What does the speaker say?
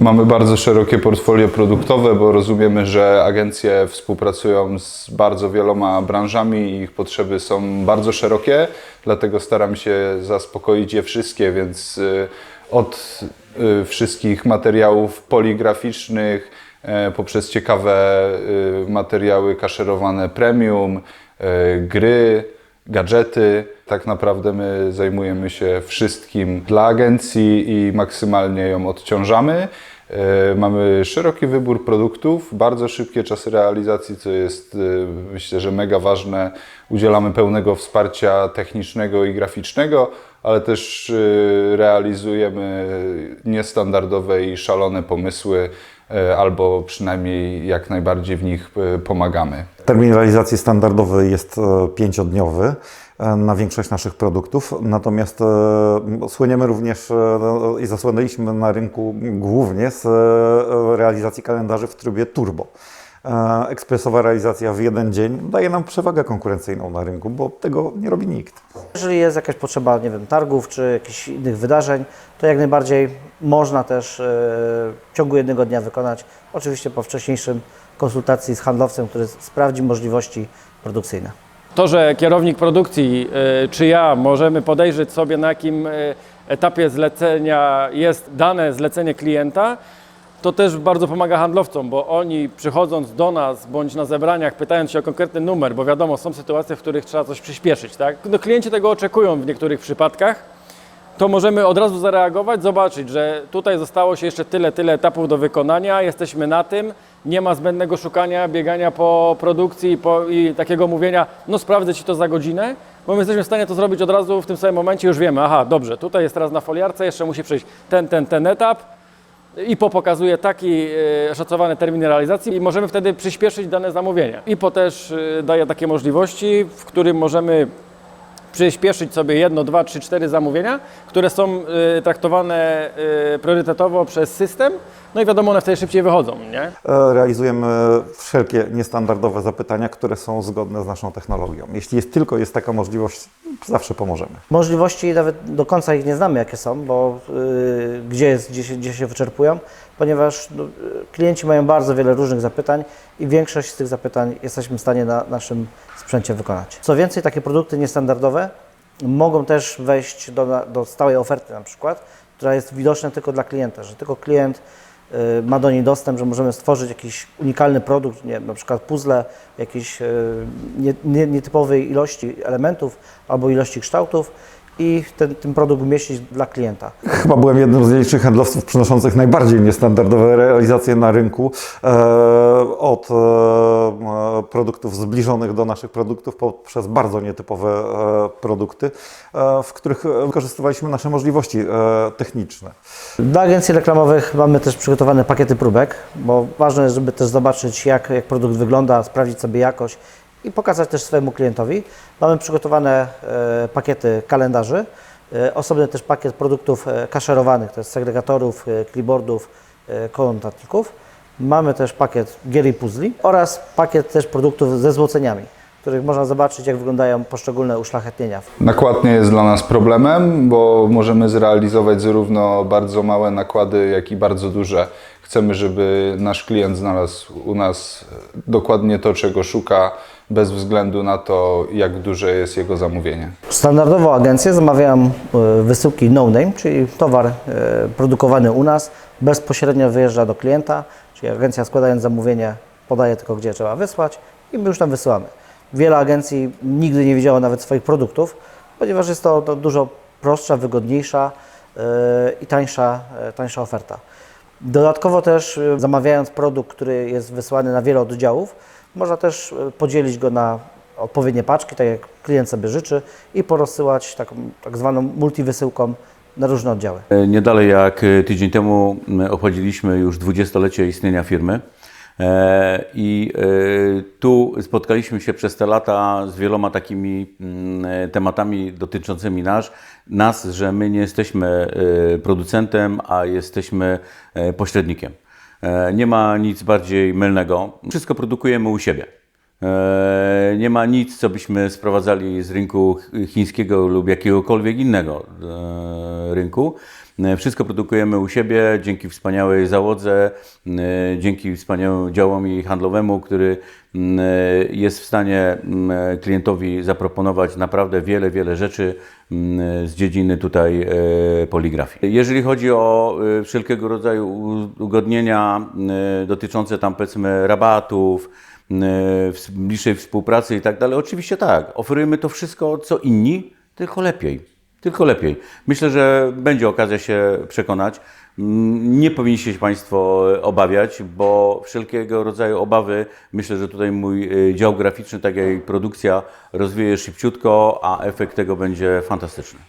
Mamy bardzo szerokie portfolio produktowe, bo rozumiemy, że agencje współpracują z bardzo wieloma branżami i ich potrzeby są bardzo szerokie, dlatego staram się zaspokoić je wszystkie, więc y, od y, wszystkich materiałów poligraficznych, e, poprzez ciekawe y, materiały kaszerowane premium, e, gry, gadżety. Tak naprawdę my zajmujemy się wszystkim dla agencji i maksymalnie ją odciążamy. E, Mamy szeroki wybór produktów, bardzo szybkie czasy realizacji, co jest e, myślę, że mega ważne. Udzielamy pełnego wsparcia technicznego i graficznego, ale też e, realizujemy niestandardowe i szalone pomysły, albo przynajmniej jak najbardziej w nich pomagamy. Termin realizacji standardowy jest pięciodniowy na większość naszych produktów, natomiast e, słyniemy również e, no, i zasłynęliśmy na rynku głównie z e, realizacji kalendarzy w trybie turbo. E, Ekspresowa realizacja w jeden dzień daje nam przewagę konkurencyjną na rynku, bo tego nie robi nikt. Jeżeli jest jakaś potrzeba, nie wiem, targów czy jakichś innych wydarzeń, to jak najbardziej można też e, w ciągu jednego dnia wykonać, oczywiście po wcześniejszym konsultacji z handlowcem, który sprawdzi możliwości produkcyjne. To, że kierownik produkcji y, czy ja możemy podejrzeć sobie, na jakim y, etapie zlecenia jest dane zlecenie klienta, to też bardzo pomaga handlowcom, bo oni przychodząc do nas bądź na zebraniach, pytając się o konkretny numer, bo wiadomo, są sytuacje, w których trzeba coś przyspieszyć, tak? No, klienci tego oczekują w niektórych przypadkach, to możemy od razu zareagować, zobaczyć, że tutaj zostało się jeszcze tyle, tyle etapów do wykonania, jesteśmy na tym, nie ma zbędnego szukania, biegania po produkcji po, i takiego mówienia, no sprawdzę Ci to za godzinę, bo my jesteśmy w stanie to zrobić od razu w tym samym momencie, już wiemy, aha, dobrze, tutaj jest teraz na foliarce, jeszcze musi przejść ten, ten, ten etap, IPO pokazuje taki e, szacowany termin realizacji i możemy wtedy przyspieszyć dane zamówienia. IPO też e, daje takie możliwości, w którym możemy przyspieszyć sobie jedno, dwa, trzy, cztery zamówienia, które są e, traktowane e, priorytetowo przez system, no i wiadomo, one wtedy szybciej wychodzą, nie? E, Realizujemy wszelkie niestandardowe zapytania, które są zgodne z naszą technologią. Jeśli jest tylko jest taka możliwość, zawsze pomożemy. Możliwości nawet do końca ich nie znamy, jakie są, bo y, gdzie, jest, gdzie, się, gdzie się wyczerpują, ponieważ no, y, klienci mają bardzo wiele różnych zapytań i większość z tych zapytań jesteśmy w stanie na naszym sprzęcie wykonać. Co więcej, takie produkty niestandardowe mogą też wejść do, do stałej oferty na przykład, która jest widoczna tylko dla klienta, że tylko klient y, ma do niej dostęp, że możemy stworzyć jakiś unikalny produkt, nie na przykład puzzle jakiejś y, nie, nie, nietypowej ilości elementów albo ilości kształtów i ten, ten produkt umieścić dla klienta. Chyba byłem jednym z nielicznych handlowców przynoszących najbardziej niestandardowe realizacje na rynku. E, od e, e, produktów zbliżonych do naszych produktów poprzez bardzo nietypowe e, produkty, e, w których e, wykorzystywaliśmy nasze możliwości e, techniczne. Dla agencji reklamowych mamy też przygotowane pakiety próbek, bo ważne jest, żeby też zobaczyć, jak, jak produkt wygląda, sprawdzić sobie jakość i pokazać też swojemu klientowi. Mamy przygotowane e, pakiety kalendarzy, e, osobny też pakiet produktów e, kaszerowanych, to jest segregatorów, clipboardów, konotatników. Mamy też pakiet gier i puzli oraz pakiet też produktów ze złoceniami, których można zobaczyć, jak wyglądają poszczególne uszlachetnienia. Nakład nie jest dla nas problemem, bo możemy zrealizować zarówno bardzo małe nakłady, jak i bardzo duże. Chcemy, żeby nasz klient znalazł u nas dokładnie to, czego szuka, bez względu na to, jak duże jest jego zamówienie. Standardowo agencje zamawiają e, wysyłki no name, czyli towar e, produkowany u nas, bezpośrednio wyjeżdża do klienta, czyli agencja składając zamówienie podaje tylko gdzie trzeba wysłać i my już tam wysyłamy. Wiele agencji nigdy nie widziało nawet swoich produktów, ponieważ jest to, to dużo prostsza, wygodniejsza e, i tańsza, tańsza oferta. Dodatkowo też zamawiając produkt, który jest wysłany na wiele oddziałów, można też e, podzielić go na odpowiednie paczki, tak jak klient sobie życzy i porozsyłać taką tak zwaną multiwysyłką na różne oddziały. Nie dalej jak e, tydzień temu obchodziliśmy już dwudziestolecie istnienia firmy. E, I e, tu spotkaliśmy się przez te lata z wieloma takimi e, tematami dotyczącymi nas, nas, że my nie jesteśmy e, producentem, a jesteśmy e, pośrednikiem. E, Nie ma nic bardziej mylnego. Wszystko produkujemy u siebie. E, Nie ma nic, co byśmy sprowadzali z rynku ch- chińskiego lub jakiegokolwiek innego e, rynku. E, Wszystko produkujemy u siebie dzięki wspaniałej załodze, dzięki wspaniałemu działowi handlowemu, który jest w stanie klientowi zaproponować naprawdę wiele, wiele rzeczy z dziedziny tutaj poligrafii. Jeżeli chodzi o wszelkiego rodzaju ugodnienia dotyczące tam powiedzmy rabatów, bliższej współpracy i tak dalej, oczywiście tak, oferujemy to wszystko co inni, tylko lepiej. Tylko lepiej. Myślę, że będzie okazja się przekonać. Mm, Nie powinniście się Państwo obawiać, bo wszelkiego rodzaju obawy, myślę, że tutaj mój y, dział graficzny, tak jak i produkcja, rozwieje szybciutko, a efekt tego będzie fantastyczny.